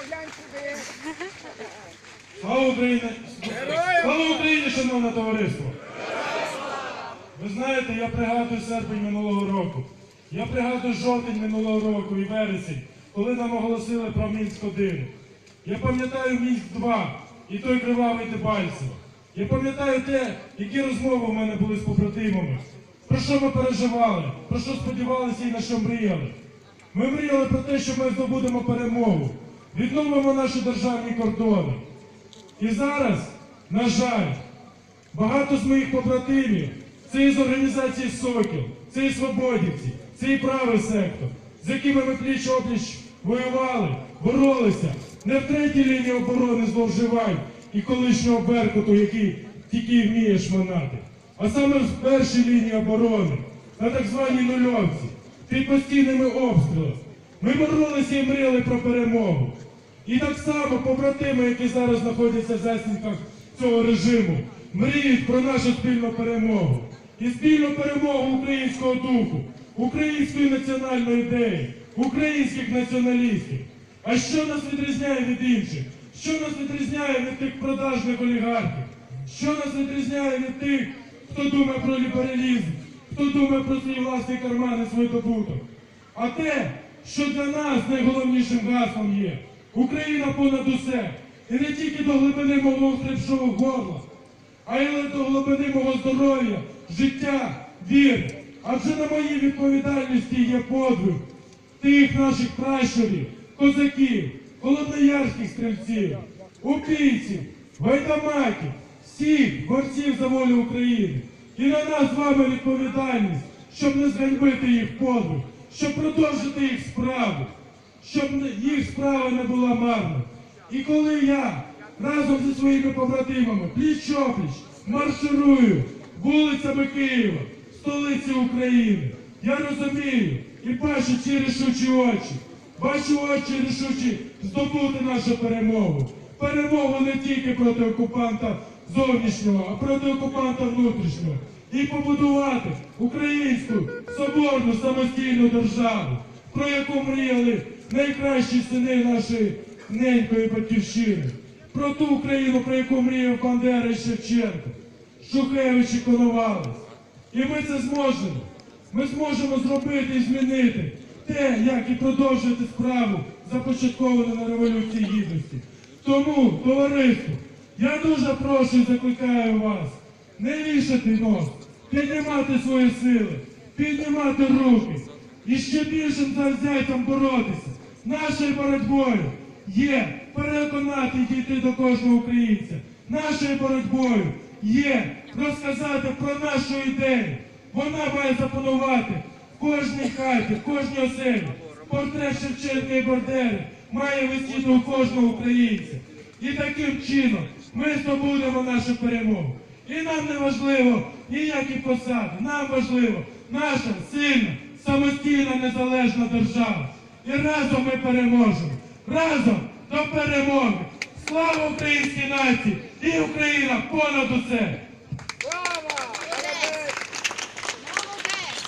поглянь сюди. Слава Україні! Слава Україні, шановне товариство! Ви знаєте, я пригадую серпень минулого року. Я пригадую жовтень минулого року і вересень, коли нам оголосили про Мінськ 1. Я пам'ятаю Мінськ 2 і той кривавий Дебальцево. Я пам'ятаю те, які розмови у мене були з побратимами. Про що ми переживали, про що сподівалися і на що мріяли. Ми мріяли про те, що ми здобудемо перемогу, відновимо наші державні кордони. І зараз, на жаль, багато з моїх побратимів, це із організації Сокіл, це і Свободівці, це і правий сектор, з якими ми пліч опліч воювали, боролися, не в третій лінії оборони зловживань і колишнього Беркуту, який тільки вміє шманати, а саме в першій лінії оборони, на так званій нульовці, під постійними обстрілами. Ми боролися і мріяли про перемогу. І так само побратими, які зараз знаходяться в засніках цього режиму, мріють про нашу спільну перемогу. І спільну перемогу українського духу, української національної ідеї, українських націоналістів. А що нас відрізняє від інших? Що нас відрізняє від тих продажних олігархів? Що нас відрізняє від тих, хто думає про лібералізм, хто думає про свій власний карман і свій добуток? А те, що для нас найголовнішим гаслом є Україна понад усе. І не тільки до глибини мого хрипшого горла, а й до глибини мого здоров'я, життя, віри. Адже на моїй відповідальності є подвиг тих наших пращурів, козаків, холодноярських стрільців, убійців, гайдамаків, всіх борців за волю України. І на нас з вами відповідальність, щоб не зганьбити їх подвиг, щоб продовжити їх справу, щоб їх справа не була марна. І коли я разом зі своїми побратимами пліч-опліч марширую вулицями Києва, столиці України, я розумію і бачу ці рішучі очі, бачу очі рішучі здобути нашу перемогу. Перемогу не тільки проти окупанта зовнішнього, а проти окупанта внутрішнього. І побудувати українську соборну самостійну державу, про яку мріяли найкращі сини нашої ненької батьківщини, про ту Україну, про яку мріяв Бандера і Шевченко, Шухевич і Коновалець. І ми це зможемо. Ми зможемо зробити і змінити те, як і продовжити справу, започатковану на Революції Гідності. Тому, товариство, я дуже прошу і закликаю вас не вішати нос, піднімати свої сили, піднімати руки і ще більшим завзяттям боротися. Нашою боротьбою є переконати і дійти до кожного українця. Нашою боротьбою є розказати про нашу ідею. Вона має запанувати в кожній хаті, в кожній оселі. Портрет Шевченка і Бандери має висіти у кожного українця. І таким чином ми здобудемо нашу перемогу. І нам не важливо ніякі посади. Нам важливо наша сильна, самостійна, незалежна держава. І разом ми переможемо. Разом до перемоги. Слава українській нації! І Україна понад усе!